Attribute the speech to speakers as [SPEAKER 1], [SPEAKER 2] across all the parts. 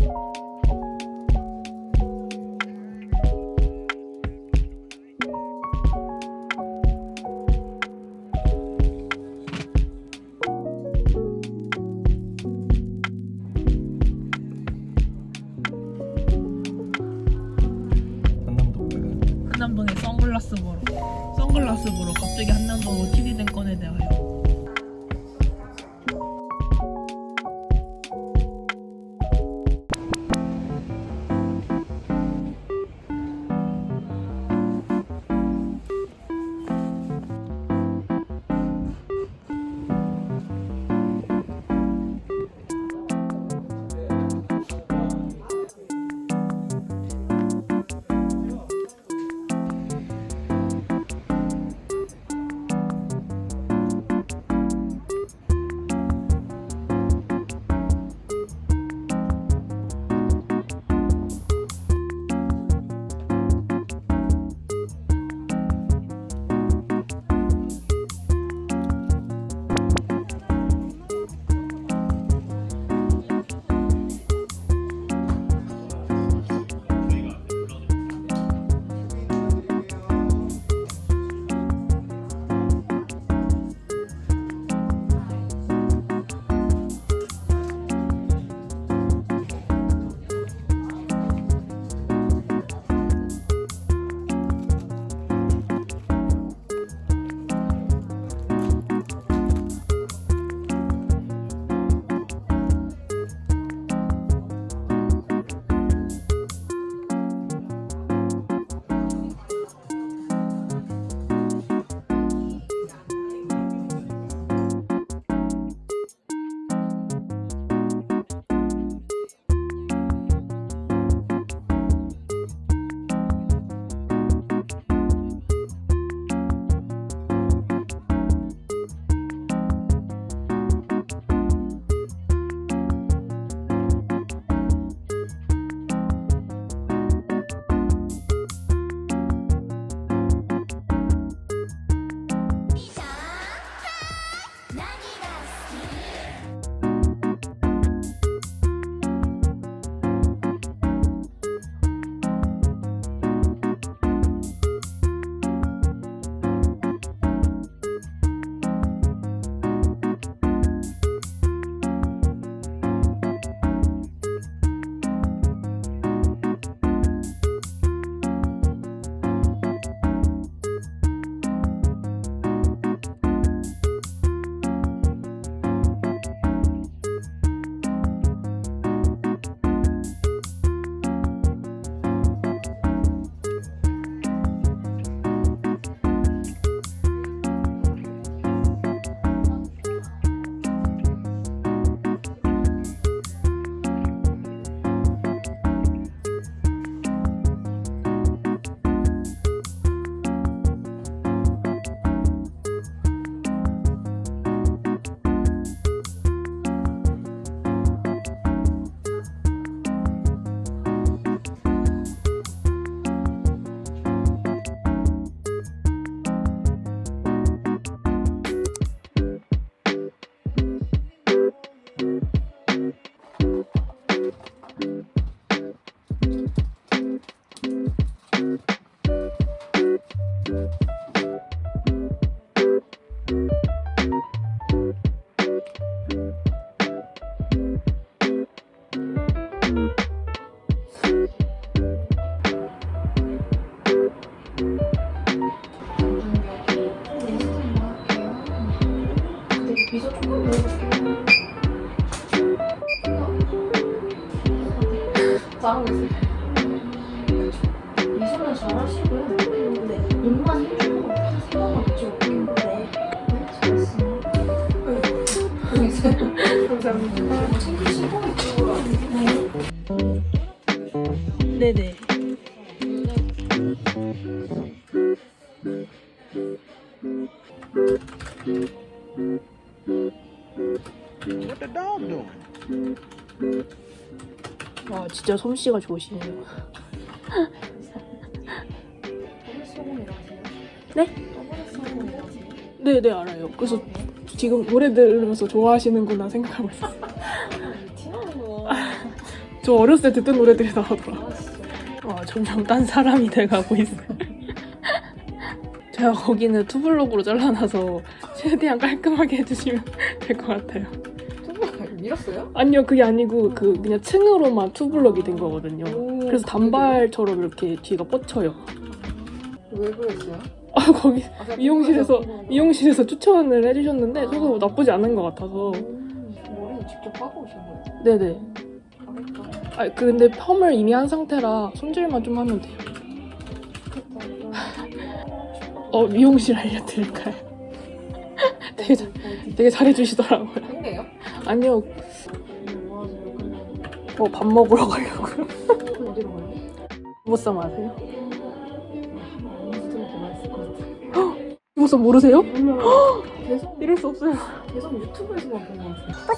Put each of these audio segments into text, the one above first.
[SPEAKER 1] 한
[SPEAKER 2] 잘하고 있어요. 미소는 잘하시고요. 네. 입만 상관없죠. 네. 네, 잘했어요. 감사합니다. 네.
[SPEAKER 3] 네네
[SPEAKER 1] What the dog doing?
[SPEAKER 3] 와 진짜 솜씨가 좋으시네요? 네? 네 네 알아요 그래서 지금 노래 들으면서 좋아하시는구나 생각하고 있어요. 저 어렸을 때 듣던 노래들이 나오더라. 어, 점점 딴 사람이 돼가고 있어요. 제가 거기는 투블럭으로 잘라놔서 최대한 깔끔하게 해주시면 될 것 같아요.
[SPEAKER 2] 밀었어요?
[SPEAKER 3] 아니요, 그게 아니고 그 그냥 층으로만 투블럭이 된 거거든요.
[SPEAKER 2] 오,
[SPEAKER 3] 그래서 단발처럼 이렇게 뒤가 뻗쳐요.
[SPEAKER 2] 왜 그랬어요?
[SPEAKER 3] 아 거기
[SPEAKER 2] 아, 그냥
[SPEAKER 3] 미용실에서. 미용실에서 추천을 해주셨는데 저도 나쁘지 않은 것 같아서
[SPEAKER 2] 음, 머리 직접 하고 오신 거예요?
[SPEAKER 3] 네네.
[SPEAKER 2] 잘했다.
[SPEAKER 3] 아그 근데 펌을 이미 한 상태라 손질만 좀 하면 돼요. 어 미용실 알려드릴까요? 되게 잘 되게 잘해주시더라고요.
[SPEAKER 2] 했네요?
[SPEAKER 3] 아니요,
[SPEAKER 2] 뭐
[SPEAKER 3] 어, 밥 먹으러 가려고요.
[SPEAKER 2] 그 어디로 가요?
[SPEAKER 3] 부부쌈 아세요? 부부쌈 모르세요?
[SPEAKER 2] 몰라요. 계속
[SPEAKER 3] 이럴 수 없어요.
[SPEAKER 2] 계속 유튜브에서만 본것 같아요.
[SPEAKER 3] 아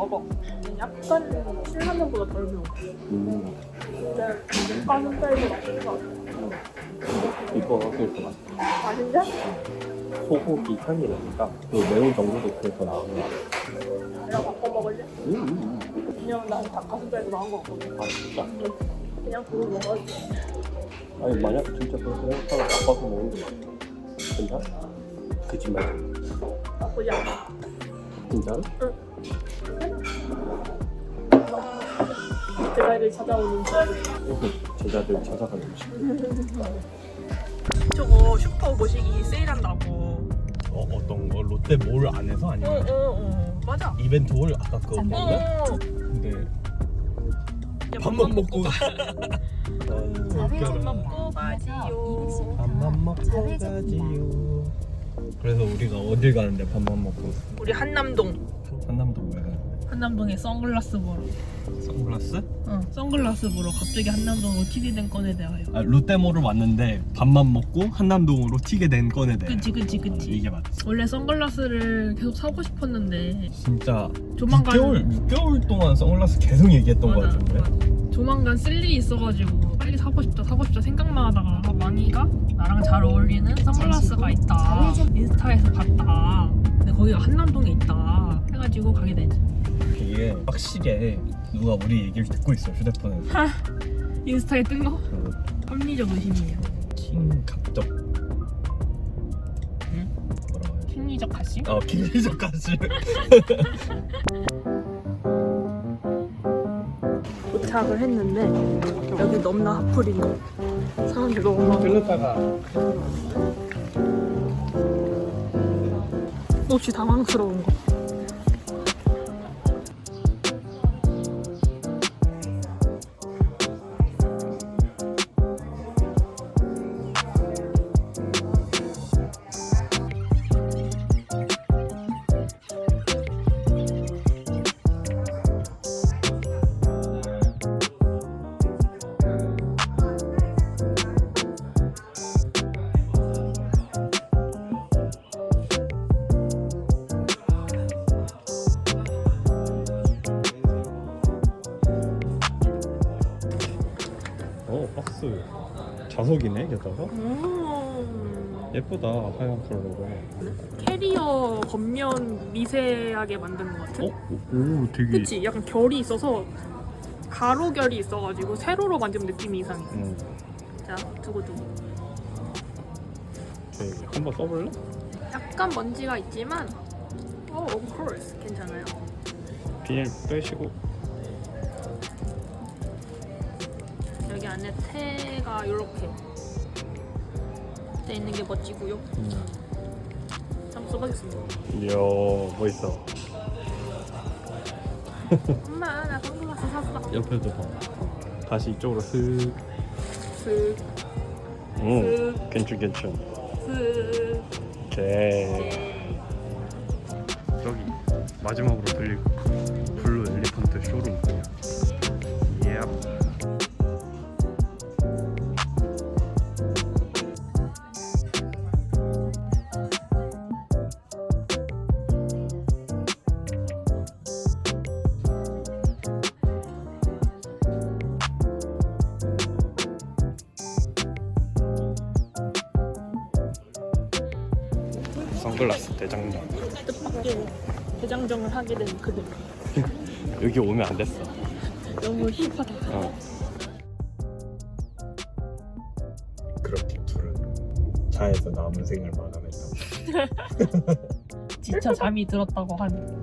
[SPEAKER 3] 먹어. 약간 신라면보다 덜 매워.
[SPEAKER 1] 음,
[SPEAKER 3] 근데 닭가슴살도 맛있는 것 같아.
[SPEAKER 1] 이거 어떨 것 같아?
[SPEAKER 3] 아 진짜?
[SPEAKER 1] 소고기 향이 나니까 그 매운 정도도 그래서 나오는 것 같아.
[SPEAKER 3] 내가 바꿔 먹을래?
[SPEAKER 1] 음, 음,
[SPEAKER 3] 왜냐면 난 닭가슴살도 나온 거 같거든.
[SPEAKER 1] 음. 아 진짜?
[SPEAKER 3] 그냥 그거 먹어야지.
[SPEAKER 1] 아니 만약 진짜 그렇게 생각하면 바꿔서 먹는 거 괜찮아? 거짓말.
[SPEAKER 3] 나쁘지 않아.
[SPEAKER 1] 진짜로?
[SPEAKER 3] 제자리를 찾아오는
[SPEAKER 1] 제자들 찾아가는 음식.
[SPEAKER 3] 저거 슈퍼 모시기 세일한다고.
[SPEAKER 1] 어 어떤 거 롯데몰 안에서
[SPEAKER 3] 어,
[SPEAKER 1] 아니면
[SPEAKER 3] 어, 어. 맞아.
[SPEAKER 1] 이벤트 홀 아까 그거
[SPEAKER 3] 어,
[SPEAKER 1] 뭔가?
[SPEAKER 3] 어.
[SPEAKER 1] 근데
[SPEAKER 3] 야,
[SPEAKER 1] 밥만 먹고 가.
[SPEAKER 3] 밥만 먹고 가지요.
[SPEAKER 1] 밥만 먹고 가지요. 그래서 우리가 어딜 가는데 밥만 먹고
[SPEAKER 3] 우리 한남동.
[SPEAKER 1] 왜 가는데?
[SPEAKER 3] 한남동에 선글라스 보러.
[SPEAKER 1] 선글라스?
[SPEAKER 3] 어, 선글라스 보러 갑자기 한남동으로 TV된 건에 대하여.
[SPEAKER 1] 아, 롯데몰을 왔는데 밥만 먹고 한남동으로 튀게 된 건에 대해.
[SPEAKER 3] 그치, 그치, 그치.
[SPEAKER 1] 이게 맞지.
[SPEAKER 3] 원래 선글라스를 계속 사고 싶었는데
[SPEAKER 1] 진짜
[SPEAKER 3] 조만간
[SPEAKER 1] 6개월 6개월 동안 선글라스 계속 얘기했던 거
[SPEAKER 3] 맞아,
[SPEAKER 1] 같은데.
[SPEAKER 3] 맞아. 조만간 쓸 일이 있어가지고 빨리 사고 싶다 사고 싶다 생각만 하다가 망이가 나랑 잘 어울리는 선글라스가 있다 인스타에서 봤다 근데 거기가 한남동에 있다 해가지고 가게 되지
[SPEAKER 1] 이게 확실해 누가 우리 얘기를 듣고 있어 휴대폰에서.
[SPEAKER 3] 인스타에 뜬 거?
[SPEAKER 1] 그
[SPEAKER 3] 합리적 의심이에요
[SPEAKER 1] 킹 각적.
[SPEAKER 3] 응?
[SPEAKER 1] 뭐라고 해야지?
[SPEAKER 3] 심리적 가심?
[SPEAKER 1] 어 킹리적 가시.
[SPEAKER 3] 도착을 했는데 여기 넘나 하풀이네 사람들 너무 많아
[SPEAKER 1] 들렀다가
[SPEAKER 3] 혹시 당황스러운 거
[SPEAKER 1] 자석이네 게다가
[SPEAKER 3] 음.
[SPEAKER 1] 예쁘다 하얀 컬러가.
[SPEAKER 3] 캐리어 겉면 미세하게 만든 것 같은?
[SPEAKER 1] 어? 오 되게.
[SPEAKER 3] 그치? 약간 결이 있어서 가로 결이 있어가지고 세로로 만든 느낌이 이상해
[SPEAKER 1] 응.
[SPEAKER 3] 자 두고두고
[SPEAKER 1] 오케이 한번 써볼래?
[SPEAKER 3] 약간 먼지가 있지만 어, course 괜찮아요
[SPEAKER 1] 비닐 빼시고.
[SPEAKER 3] 안에 태가 이렇게 돼 있는 게 멋지고요 한번 써보겠습니다
[SPEAKER 1] 이야 멋있어.
[SPEAKER 3] 엄마 나 선글라스 샀어
[SPEAKER 1] 옆에도 봐. 다시 이쪽으로 슥.
[SPEAKER 3] 슥
[SPEAKER 1] 응.
[SPEAKER 3] 슥
[SPEAKER 1] 괜찮 괜찮.
[SPEAKER 3] 슥
[SPEAKER 1] 오케이.
[SPEAKER 3] 네.
[SPEAKER 1] 저기 마지막으로 들릴 블루 엘리펀트 쇼룸. 예. 선 글라스 대장장.
[SPEAKER 3] 뜻밖의 대장정을 하게 된 그들
[SPEAKER 1] 여기 오면 안 됐어.
[SPEAKER 3] 너무 힙하다
[SPEAKER 1] 어. 그렇게 둘은 차에서 남은 생을 마감했다.
[SPEAKER 3] 지쳐 잠이 들었다고 하는